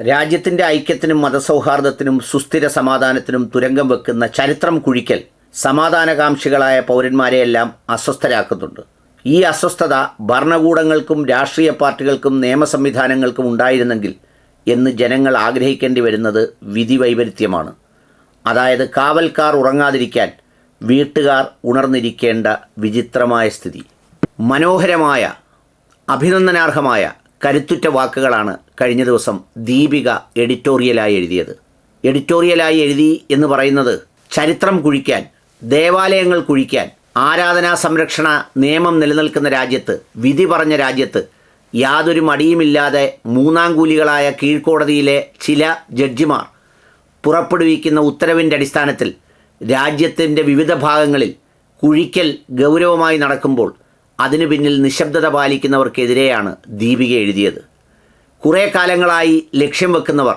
രാജ്യത്തിന്റെ ഐക്യത്തിനും മതസൗഹാർദ്ദത്തിനും സുസ്ഥിര സമാധാനത്തിനും തുരങ്കം വെക്കുന്ന ചരിത്രം കുഴിക്കൽ സമാധാനകാംക്ഷികളായ പൗരന്മാരെയെല്ലാം അസ്വസ്ഥരാക്കുന്നുണ്ട്. ഈ അസ്വസ്ഥത ഭരണകൂടങ്ങൾക്കും രാഷ്ട്രീയ പാർട്ടികൾക്കും നിയമ സംവിധാനങ്ങൾക്കും ഉണ്ടായിരുന്നെങ്കിൽ എന്ന് ജനങ്ങൾ ആഗ്രഹിക്കേണ്ടി വരുന്നത് വിധി വൈപരീത്യമാണ് അതായത് കാവൽക്കാർ ഉറങ്ങാതിരിക്കാൻ വീട്ടുകാർ ഉണർന്നിരിക്കേണ്ട വിചിത്രമായ സ്ഥിതി. മനോഹരമായ അഭിനന്ദനാർഹമായ കരുത്തുറ്റ വാക്കുകളാണ് കഴിഞ്ഞ ദിവസം ദീപിക എഡിറ്റോറിയലായി എഴുതിയത്. എഡിറ്റോറിയലായി എഴുതി എന്ന് പറയുന്നത് ചരിത്രം കുഴിക്കാൻ ദേവാലയങ്ങൾ കുഴിക്കാൻ ആരാധനാ സംരക്ഷണ നിയമം നിലനിൽക്കുന്ന രാജ്യത്ത് വിധി പറഞ്ഞ രാജ്യത്ത് യാതൊരു മടിയുമില്ലാതെ മൂന്നാം കൂലികളായ കീഴ്ക്കോടതിയിലെ ചില ജഡ്ജിമാർ പുറപ്പെടുവിക്കുന്ന ഉത്തരവിന്റെ അടിസ്ഥാനത്തിൽ രാജ്യത്തിന്റെ വിവിധ ഭാഗങ്ങളിൽ കുഴിക്കൽ ഗൗരവമായി നടക്കുമ്പോൾ അതിനു പിന്നിൽ നിശബ്ദത പാലിക്കുന്നവർക്കെതിരെയാണ് ദീപിക എഴുതിയത്. കുറേ കാലങ്ങളായി ലക്ഷ്യം വെക്കുന്നവർ.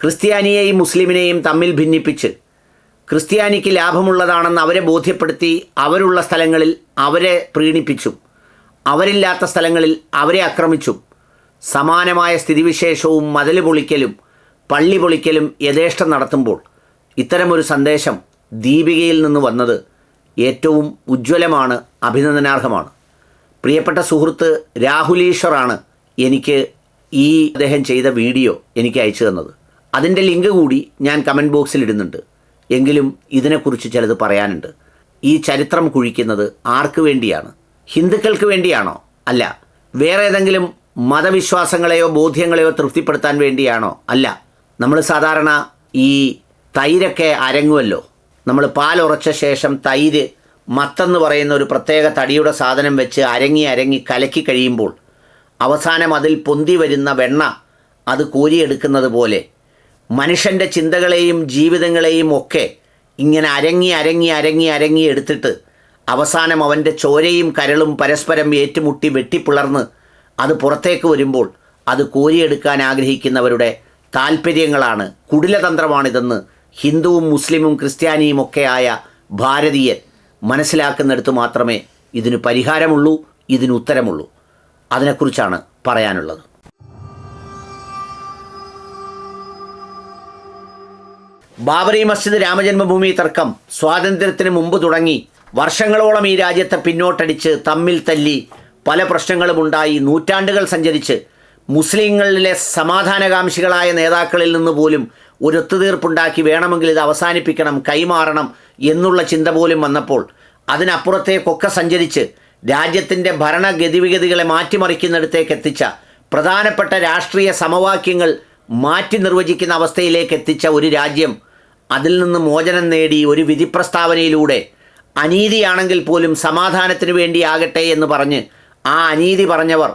ക്രിസ്ത്യാനിയെയും മുസ്ലിമിനെയും തമ്മിൽ ഭിന്നിപ്പിച്ച് ക്രിസ്ത്യാനിക്ക് ലാഭമുള്ളതാണെന്ന് അവരെ ബോധ്യപ്പെടുത്തി അവരുള്ള സ്ഥലങ്ങളിൽ അവരെ പ്രീണിപ്പിച്ചും അവരില്ലാത്ത സ്ഥലങ്ങളിൽ അവരെ ആക്രമിച്ചും സമാനമായ സ്ഥിതിവിശേഷവും മതിൽ പൊളിക്കലും പള്ളി പൊളിക്കലും യഥേഷ്ടം നടത്തുമ്പോൾ ഇത്തരമൊരു സന്ദേശം ദീപികയിൽ നിന്ന് വന്നത് ഏറ്റവും ഉജ്ജ്വലമാണ് അഭിനന്ദനാർഹമാണ്. പ്രിയപ്പെട്ട സുഹൃത്ത് രാഹുലീശ്വറാണ് എനിക്ക് ഈ അദ്ദേഹം ചെയ്ത വീഡിയോ എനിക്ക് അയച്ചു തന്നത്. അതിന്റെ ലിങ്ക് കൂടി ഞാൻ കമന്റ് ബോക്സിൽ ഇടുന്നുണ്ട്. എങ്കിലും ഇതിനെക്കുറിച്ച് ചിലത് പറയാനുണ്ട്. ഈ ചരിത്രം കുഴിക്കുന്നത് ആർക്ക് വേണ്ടിയാണ്? ഹിന്ദുക്കൾക്ക് വേണ്ടിയാണോ? അല്ല. വേറെ ഏതെങ്കിലും മതവിശ്വാസങ്ങളെയോ ബോധ്യങ്ങളെയോ തൃപ്തിപ്പെടുത്താൻ വേണ്ടിയാണോ? അല്ല. നമ്മൾ സാധാരണ ഈ തൈരൊക്കെ അരങ്ങുമല്ലോ നമ്മൾ പാലുറച്ച ശേഷം തൈര് മത്തെന്ന് പറയുന്ന ഒരു പ്രത്യേക തടിയുടെ സാധനം വെച്ച് അരങ്ങി അരങ്ങി കലക്കി കഴിയുമ്പോൾ അവസാനം അതിൽ പൊന്തി വരുന്ന വെണ്ണ അത് കോരിയെടുക്കുന്നത് പോലെ മനുഷ്യന്റെ ചിന്തകളെയും ജീവിതങ്ങളെയും ഒക്കെ ഇങ്ങനെ അരങ്ങി അരങ്ങി അരങ്ങി അരങ്ങി എടുത്തിട്ട് അവസാനം അവന്റെ ചോരയും കരളും പരസ്പരം ഏറ്റുമുട്ടി വെട്ടിപ്പിളർന്ന് അത് പുറത്തേക്ക് വരുമ്പോൾ അത് കോരിയെടുക്കാൻ ആഗ്രഹിക്കുന്നവരുടെ താല്പര്യങ്ങളാണ് കുടിലതന്ത്രമാണിതെന്ന് ഹിന്ദുവും മുസ്ലിമും ക്രിസ്ത്യാനിയും ആയ ഭാരതീയൻ മനസ്സിലാക്കുന്നിടത്ത് മാത്രമേ ഇതിന് പരിഹാരമുള്ളൂ ഇതിന് ഉത്തരമുള്ളൂ. അതിനെക്കുറിച്ചാണ് പറയാനുള്ളത്. ബാബറി മസ്ജിദ് രാമജന്മഭൂമി തർക്കം സ്വാതന്ത്ര്യത്തിന് മുമ്പ് തുടങ്ങി വർഷങ്ങളോളം ഈ രാജ്യത്തെ പിന്നോട്ടടിച്ച് തമ്മിൽ തല്ലി പല പ്രശ്നങ്ങളും ഉണ്ടായി നൂറ്റാണ്ടുകൾ സഞ്ചരിച്ച് മുസ്ലിങ്ങളിലെ സമാധാനകാംക്ഷികളായ നേതാക്കളിൽ നിന്ന് പോലും ഒരു ഒത്തുതീർപ്പുണ്ടാക്കി വേണമെങ്കിൽ ഇത് അവസാനിപ്പിക്കണം കൈമാറണം എന്നുള്ള ചിന്ത പോലും വന്നപ്പോൾ അതിനപ്പുറത്തേക്കൊക്കെ സഞ്ചരിച്ച് രാജ്യത്തിന്റെ ഭരണഗതിവിഗതികളെ മാറ്റിമറിക്കുന്നിടത്തേക്ക് എത്തിച്ച പ്രധാനപ്പെട്ട രാഷ്ട്രീയ സമവാക്യങ്ങൾ മാറ്റി നിർവചിക്കുന്ന അവസ്ഥയിലേക്ക് എത്തിച്ച ഒരു രാജ്യം അതിൽ നിന്ന് മോചനം നേടി ഒരു വിധി പ്രസ്താവനയിലൂടെ അനീതിയാണെങ്കിൽ പോലും സമാധാനത്തിന് വേണ്ടിയാകട്ടെ എന്ന് പറഞ്ഞ് ആ അനീതി പറഞ്ഞവർ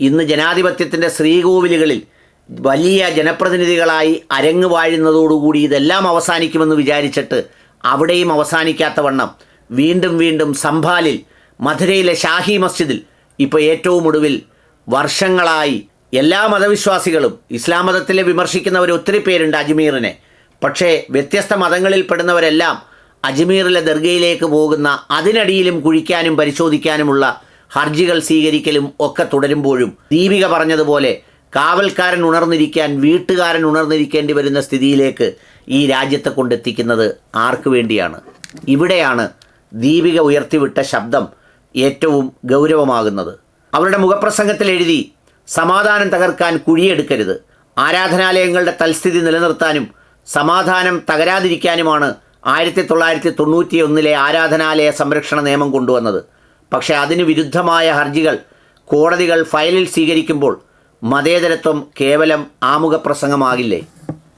ഇന്ന് ജനാധിപത്യത്തിന്റെ ശ്രീകോവിലുകളിൽ വലിയ ജനപ്രതിനിധികളായി അരങ്ങ് വാഴുന്നതോടുകൂടി ഇതെല്ലാം അവസാനിക്കുമെന്ന് വിചാരിച്ചിട്ട് അവിടെയും അവസാനിക്കാത്ത വണ്ണം വീണ്ടും വീണ്ടും സംഭാലിൽ മധുരയിലെ ഷാഹി മസ്ജിദിൽ ഇപ്പോൾ ഏറ്റവും ഒടുവിൽ വർഷങ്ങളായി എല്ലാ മതവിശ്വാസികളും ഇസ്ലാം മതത്തിലെ വിമർശിക്കുന്നവർ ഒത്തിരി പേരുണ്ട് അജ്മീറിനെ. പക്ഷേ വ്യത്യസ്ത മതങ്ങളിൽ പെടുന്നവരെല്ലാം അജ്മീറിലെ ദർഗയിലേക്ക് പോകുന്ന അതിനടിയിലും കുഴിക്കാനും പരിശോധിക്കാനുമുള്ള ഹർജികൾ സ്വീകരിക്കലും ഒക്കെ തുടരുമ്പോഴും ദീപിക പറഞ്ഞതുപോലെ കാവൽക്കാരൻ ഉണർന്നിരിക്കാൻ വീട്ടുകാരൻ ഉണർന്നിരിക്കേണ്ടി വരുന്ന സ്ഥിതിയിലേക്ക് ഈ രാജ്യത്തെ കൊണ്ടെത്തിക്കുന്നത് ആർക്കു വേണ്ടിയാണ്? ഇവിടെയാണ് ദീപിക ഉയർത്തിവിട്ട ശബ്ദം. ഏറ്റവും ഗൗരവമാകുന്നത്. അവരുടെ മുഖപ്രസംഗത്തിൽ എഴുതി സമാധാനം തകർക്കാൻ കുഴിയെടുക്കരുത്. ആരാധനാലയങ്ങളുടെ തൽസ്ഥിതി നിലനിർത്താനും സമാധാനം തകരാതിരിക്കാനുമാണ് ആയിരത്തി തൊള്ളായിരത്തി തൊണ്ണൂറ്റി ഒന്നിലെ ആരാധനാലയ സംരക്ഷണ നിയമം കൊണ്ടുവന്നത്. പക്ഷേ അതിന് വിരുദ്ധമായ ഹർജികൾ കോടതികൾ ഫയലിൽ സ്വീകരിക്കുമ്പോൾ മതേതരത്വം കേവലം ആമുഖ പ്രസംഗമാകില്ലേ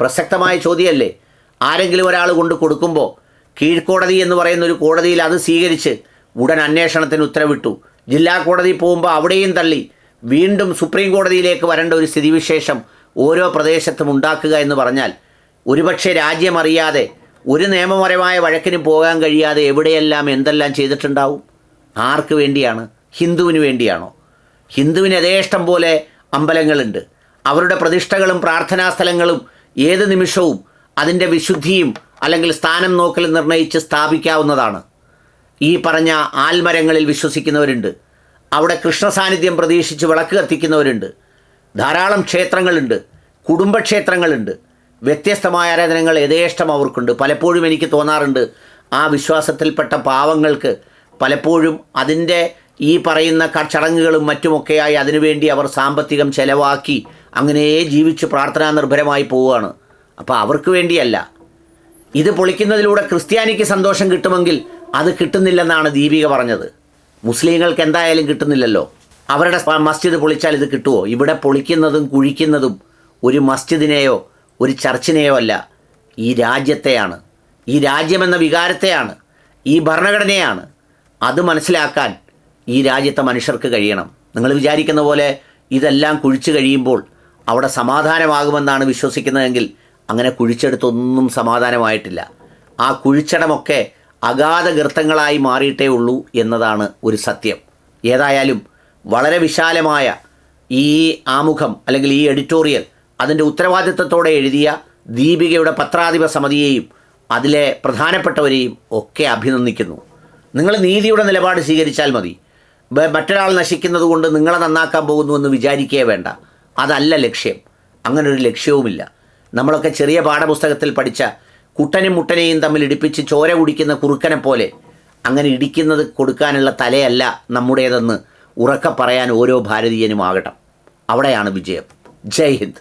പ്രസക്തമായ ചോദ്യമല്ലേ? ആരെങ്കിലും ഒരാൾ കൊണ്ട് കൊടുക്കുമ്പോൾ കീഴ്ക്കോടതി എന്ന് പറയുന്ന ഒരു കോടതിയിൽ അത് സ്വീകരിച്ച് ഉടൻ അന്വേഷണത്തിന് ഉത്തരവിട്ടു. ജില്ലാ കോടതി പോകുമ്പോൾ അവിടെയും തള്ളി. വീണ്ടും സുപ്രീം കോടതിയിലേക്ക് വരേണ്ട ഒരു സ്ഥിതിവിശേഷം ഓരോ പ്രദേശത്തും ഉണ്ടാക്കുക എന്ന് പറഞ്ഞാൽ ഒരുപക്ഷെ രാജ്യമറിയാതെ ഒരു നിയമപരമായ വഴക്കിന് പോകാൻ കഴിയാതെ എവിടെയെല്ലാം എന്തെല്ലാം ചെയ്തിട്ടുണ്ടാവും? ആർക്ക് വേണ്ടിയാണ്? ഹിന്ദുവിന് വേണ്ടിയാണോ? ഹിന്ദുവിന് യഥേഷ്ടം പോലെ അമ്പലങ്ങളുണ്ട്. അവരുടെ പ്രതിഷ്ഠകളും പ്രാർത്ഥനാ സ്ഥലങ്ങളും ഏത് നിമിഷവും അതിന്റെ വിശുദ്ധിയും അല്ലെങ്കിൽ സ്ഥാനം നോക്കൽ നിർണയിച്ച് സ്ഥാപിക്കാവുന്നതാണ്. ഈ പറഞ്ഞ ആൽമരങ്ങളിൽ വിശ്വസിക്കുന്നവരുണ്ട്. അവിടെ കൃഷ്ണ സാന്നിധ്യം പ്രതീക്ഷിച്ച് വിളക്ക് കത്തിക്കുന്നവരുണ്ട്. ധാരാളം ക്ഷേത്രങ്ങളുണ്ട്. കുടുംബക്ഷേത്രങ്ങളുണ്ട്. വ്യത്യസ്തമായ ആരാധനകൾ യഥേഷ്ടം അവർക്കുണ്ട്. പലപ്പോഴും എനിക്ക് തോന്നാറുണ്ട് ആ വിശ്വാസത്തിൽപ്പെട്ട പാവങ്ങൾക്ക് പലപ്പോഴും അതിന്റെ ഈ പറയുന്ന ചടങ്ങുകളും മറ്റുമൊക്കെയായി അതിനുവേണ്ടി അവർ സാമ്പത്തികം ചെലവാക്കി അങ്ങനെ ജീവിച്ച് പ്രാർത്ഥനാ നിർഭരമായി പോവുകയാണ്. അപ്പോൾ അവർക്ക് വേണ്ടിയല്ല. ഇത് പൊളിക്കുന്നതിലൂടെ ക്രിസ്ത്യാനിക്ക് സന്തോഷം കിട്ടുമെങ്കിൽ അത് കിട്ടുന്നില്ലെന്നാണ് ദീപിക പറഞ്ഞത്. മുസ്ലിങ്ങൾക്ക് എന്തായാലും കിട്ടുന്നില്ലല്ലോ. അവരുടെ മസ്ജിദ് പൊളിച്ചാൽ ഇത് കിട്ടുമോ ഇവിടെ പൊളിക്കുന്നതും കുഴിക്കുന്നതും ഒരു മസ്ജിദിനെയോ ഒരു ചർച്ചിനെയോ അല്ല. ഈ രാജ്യത്തെയാണ്. ഈ രാജ്യമെന്ന വികാരത്തെയാണ്. ഈ ഭരണഘടനയാണ്. അത് മനസ്സിലാക്കാൻ ഈ രാജ്യത്തെ മനുഷ്യർക്ക് കഴിയണം. നിങ്ങൾ വിചാരിക്കുന്ന പോലെ ഇതെല്ലാം കുഴിച്ചു കഴിയുമ്പോൾ അവിടെ സമാധാനമാകുമെന്നാണ് വിശ്വസിക്കുന്നതെങ്കിൽ അങ്ങനെ കുഴിച്ചെടുത്തൊന്നും സമാധാനമായിട്ടില്ല. ആ കുഴിച്ചടമൊക്കെ അഗാധ ഗർത്തങ്ങളായി മാറിയിട്ടേ ഉള്ളൂ എന്നതാണ് ഒരു സത്യം. ഏതായാലും വളരെ വിശാലമായ ഈ ആമുഖം അല്ലെങ്കിൽ ഈ എഡിറ്റോറിയൽ അതിന്റെ ഉത്തരവാദിത്തത്തോടെ എഴുതിയ ദീപികയുടെ പത്രാധിപ സമിതിയെയും അതിലെ പ്രധാനപ്പെട്ടവരെയും ഒക്കെ അഭിനന്ദിക്കുന്നു. നിങ്ങൾ നീതിയുടെ നിലപാട് സ്വീകരിച്ചാൽ മതി. മറ്റൊരാൾ നശിക്കുന്നത് കൊണ്ട് നിങ്ങളെ നന്നാക്കാൻ പോകുന്നുവെന്ന് വിചാരിക്കേ വേണ്ട. അതല്ല ലക്ഷ്യം. അങ്ങനൊരു ലക്ഷ്യവുമില്ല. നമ്മളൊക്കെ ചെറിയ പാഠപുസ്തകത്തിൽ പഠിച്ച കുട്ടനും മുട്ടനെയും തമ്മിൽ ഇടിപ്പിച്ച് ചോര കുടിക്കുന്ന കുറുക്കനെ പോലെ അങ്ങനെ ഇടിക്കുന്നത് കൊടുക്കാനുള്ള തലയല്ല നമ്മുടേതെന്ന് ഉറക്കെ പറയാൻ ഓരോ ഭാരതീയനും ആകട്ടെ അവിടെയാണ് വിജയം. ജയ് ഹിന്ദ്.